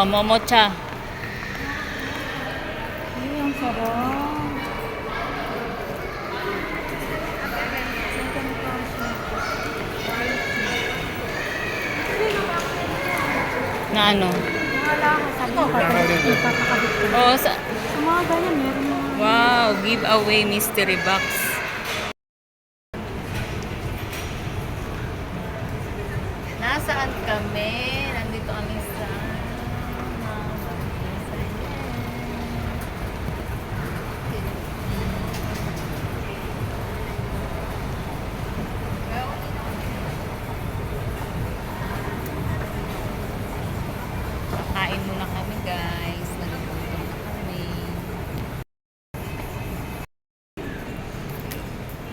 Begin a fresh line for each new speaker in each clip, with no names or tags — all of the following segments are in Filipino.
Oh, momocha.
Ay, ang sarap.
Na ano?
Wala ka ipapakabit ko.
Oh, sa...
Sa mga ganyan, meron mga...
Wow, giveaway mystery box.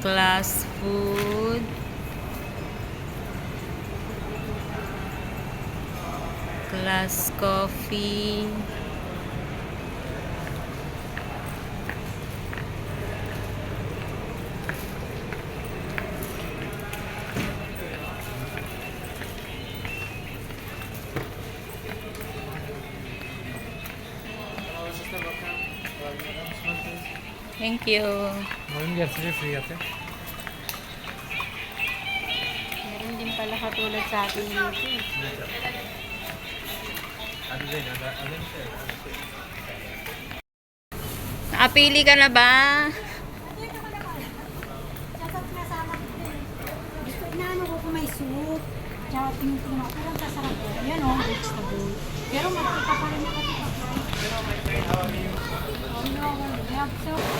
Class food. Class coffee. Thank you.
anniversary free ate.
Meron din pala katulad sa atin dito.
Nakapili ka na ba?
Inaano ko kung may suot. Tsaka tinutunan ko. Parang kasarap ko. Yan o, oh, vegetable. Pero makita pa rin ako. Pero my friend,
how are you? Oh
no, we have so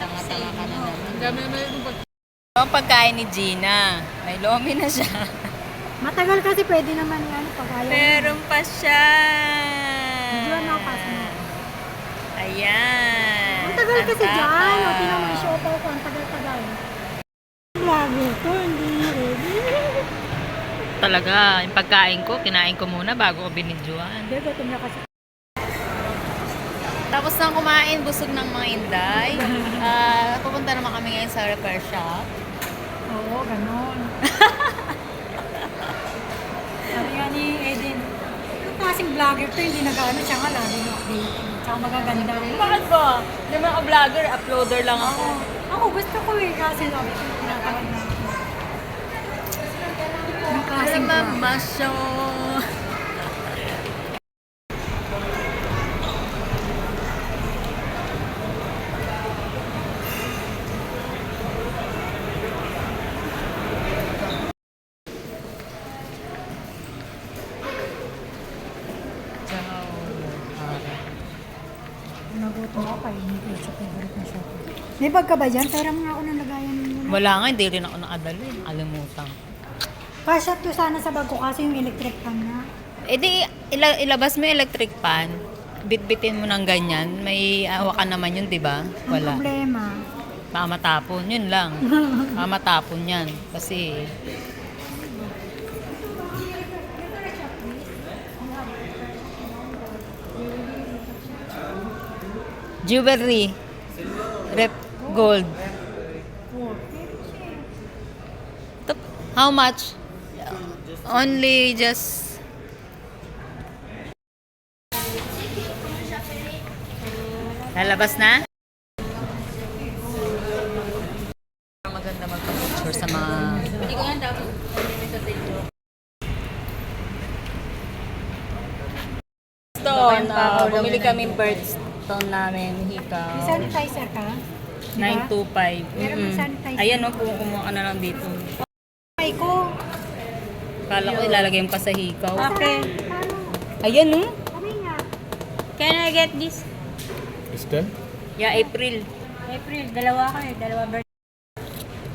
Tanga-tanga ka na. Ang pagkain ni Gina. May lomi na siya.
Matagal kasi pwede naman yan pag ayaw.
Meron pa siya.
Medyo ano, pass mo.
Ayan.
Ang tagal kasi dyan. O, mo yung siopaw ko. Ang tagal-tagal. Lagi ito. Hindi ready.
Talaga, yung pagkain ko, kinain ko muna bago ko binidyoan.
Hindi, gutom na kasi.
Tapos nang kumain, busog ng mga inday. Ah, pupunta naman kami ngayon sa repair shop.
Oo, ganon. Sabi nga ni Eden, yung klaseng vlogger to, hindi nag-ano siya nga lagi no update. Tsaka magaganda.
Bakit ba? Hindi mga vlogger, uploader lang ako.
Ako, ako gusto ko eh, kasi sabi ko, tinatawag na ako. Yung klaseng vlog.
Masyo.
Nagutom ako kayo, hindi ko sa favorite na shop. May bag ka ba dyan? Pera mo nga ako ng lagayan mo.
Wala nga, hindi rin ako nakadala eh. Alimutan.
Kasha to sana sa bag ko kasi yung electric fan na.
E di, ila- ilabas mo yung electric pan. Bitbitin mo ng ganyan. May hawakan naman yun, di ba?
Ang
Wala.
problema,
Baka matapon. Yun lang. Baka matapon yan. Kasi, jewelry. Gold. Tap- How much? Only just Lalabas na? Maganda magpa-picture sa mga Hindi ko nga dapat Stone, uh, bumili kami birdstone namin,
may
hikaw.
sanitizer ka? Diba?
925.
Pero
Mm-mm.
mag-sanitize.
Ayan, no, kung kumuha na lang dito.
Ay ko.
Kala ko ilalagay mo pa sa hikaw.
Okay.
Ayan,
no? Ano
Can I get this?
Is 10?
Yeah, April.
April, dalawa ko eh. Dalawa birthday.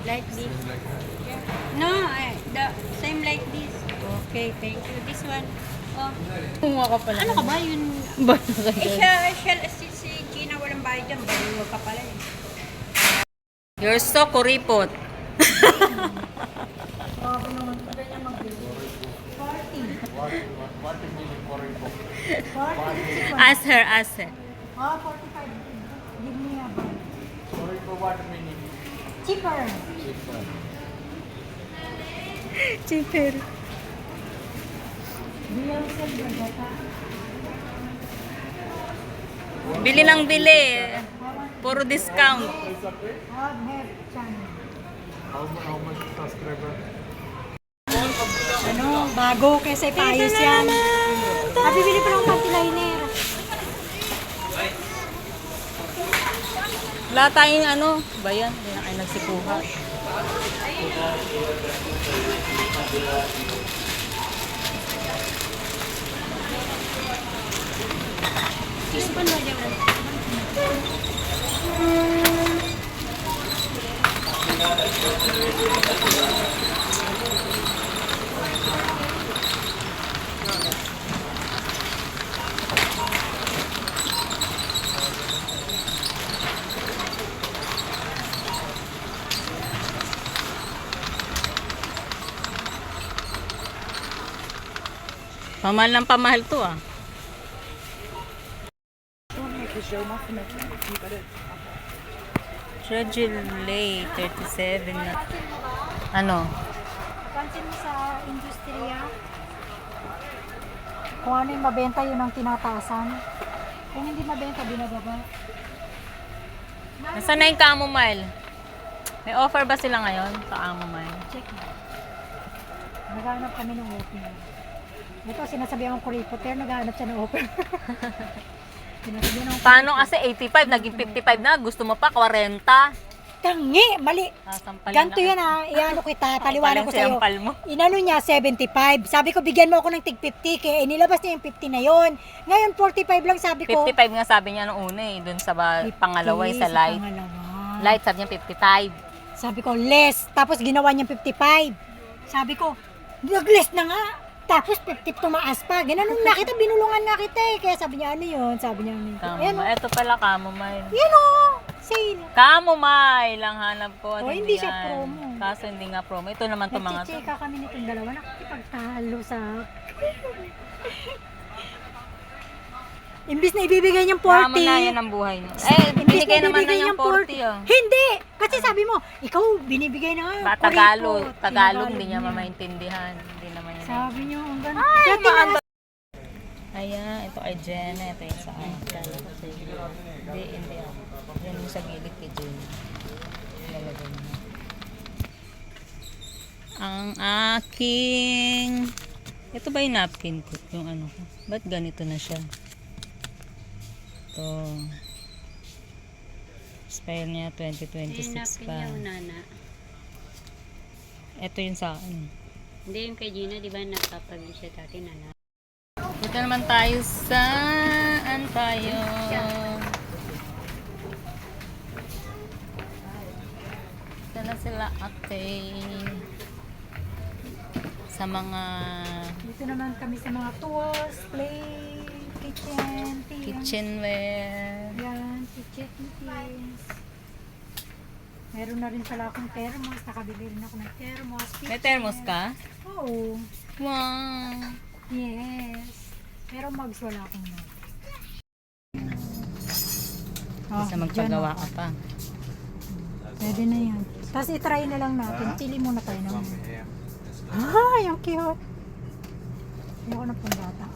Like this. No, eh, the same like this. Okay, thank you. This one. Oh.
Kumuha ka pala.
Ano ka ba? Yun,
Ba?
eh, siya, siya, si, si Gina walang bayad dyan. Baliwa ka pala eh.
You're so kuripot.
Grabe naman, magbili. 40. 40.
Ask her, ask her.
Oh, 45. Give me a bun. Cheaper.
Cheaper.
BLC Bagata.
Bili ng bili. Puro discount.
Hog Head Channel.
How, how much subscriber?
Ano, bago kasi paayos yan. Ah, bibili pa ng panty liner.
Wala tayong ano, ba yan? Hindi na kayo nagsikuha. Pamahal ng pamahal to ah. Tragile 37 na. Ano?
Pansin mo sa industriya, kung ano yung mabenta, yun ang tinataasan. Kung hindi mabenta, binababa.
Nasaan na yung chamomile? May offer ba sila ngayon sa chamomile?
Check mo. Naghanap kami ng opener. Ito, sinasabi akong kuripoter, naghanap siya ng opener.
Paano kasi 85, naging 55 na, gusto mo pa 40?
Tangi! Mali!
Sasampalin
Ganto
na-
yan ha. Iano kita, paliwanag ko sa'yo.
sampal mo.
Inano niya, 75. Sabi ko, bigyan mo ako ng tig 50. Kaya inilabas niya yung 50 na yon. Ngayon, 45 lang sabi ko.
55 nga sabi niya nung una eh, dun sa ba,
50
pangalawa eh, sa light.
pangalawa.
Light sabi niya 55.
Sabi ko, less. Tapos ginawa niyang 55. Sabi ko, nag-less na nga. Tapos 50 tumaas pa. Ganun nakita, binulungan nga kita eh. Kaya sabi niya, ano yun? Sabi niya, ano yun? Ayan o.
Chamomile. Ito pala chamomile.
Yan o. Sale.
Chamomile ang hanap ko. at
Oh, hindi siya
yan.
promo.
Kaso hindi nga promo. Ito naman to mga to.
Nagchichika kami nitong dalawa. Nakikipagtalo sa... Imbis na ibibigay niyang 40.
Tama na yan ang buhay niya. Eh,
Imbis
binigay naman na
ibibigay
niyang
niyang
40 oh.
Hindi! Kasi sabi mo, ikaw binibigay na nga.
Ba, Tagalog. Tagalog, hindi niya. mamaintindihan. Hindi.
Sabi niyo, ang ganda.
Ay, maanda. Ayan, ito kay Jenna. Ito yung sa akin. Hindi, hindi ako. Yan yung sa gilid kay Jenna. Lalagyan mo. Ang aking... Ito ba yung napkin ko? Yung ano ko? Ba't ganito na siya? Ito. Expire niya 2026 pa.
nana.
Ito yung sa akin.
Hindi yung kay Gina, di ba nagpapabili siya dati nana?
Dito naman tayo sa... An tayo? Dito na sila ate. Sa mga
Dito naman kami sa mga tools, play, kitchen, tea.
kitchenware.
Yan, kitchen things. Meron na rin pala akong thermos. Nakabili rin ako ng thermos.
May thermos ka?
Oo.
Wow!
Yes. Pero mugs wala akong mug.
Basta magpagawa ka pa.
Pwede na yan. Tapos itry na lang natin. Pili muna tayo ng Ay, ang cute. Ayoko na pong bata.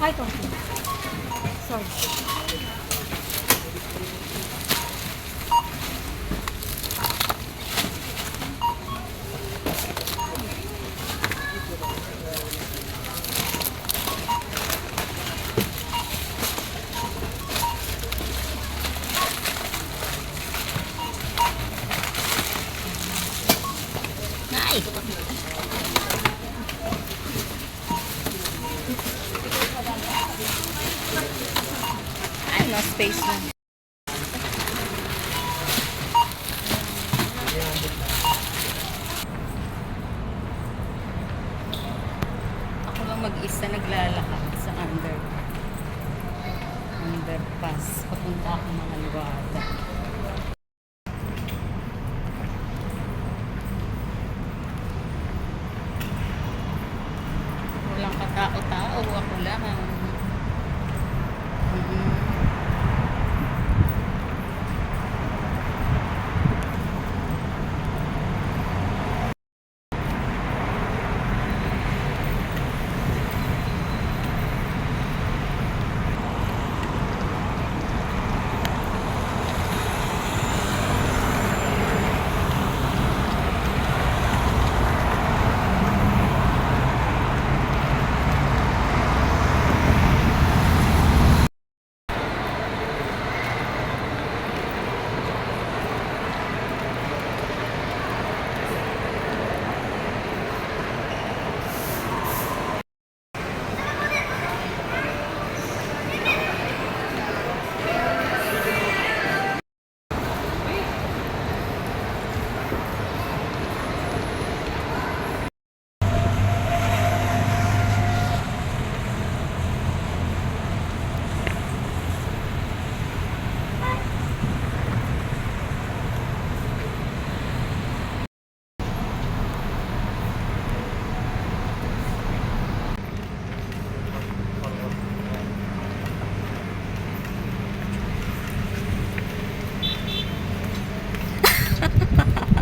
Ay, ito. Sorry.
Ay, no space na. Ako lang mag-isa naglalakad sa under underpass. Papunta ako ng Alwada. Walang katao-tao. Ako lang. Mm-mm.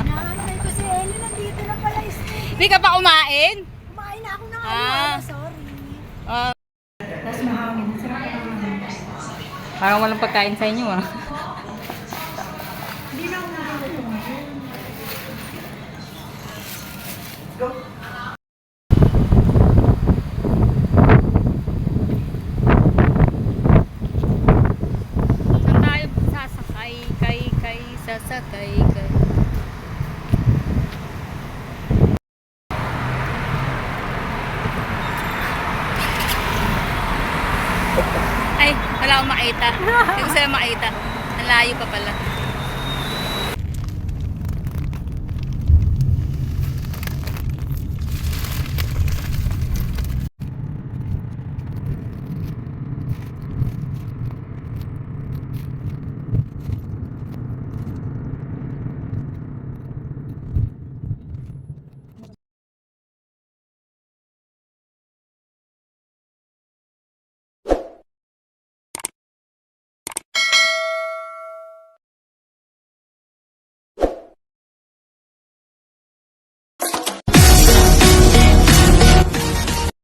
Naantay ko si Ellie, nandito na pala
Hindi ka pa kumain?
Kumain na ako ng
Ah.
sorry.
Ah,
Tapos mahangin.
parang walang pagkain sa inyo ah.
Hindi na ako nakakita ngayon.
Saan tayo sasakay? Kay, kay, sasakay, kay. Makita. Hindi ko sila makita. Nalayo pa pala.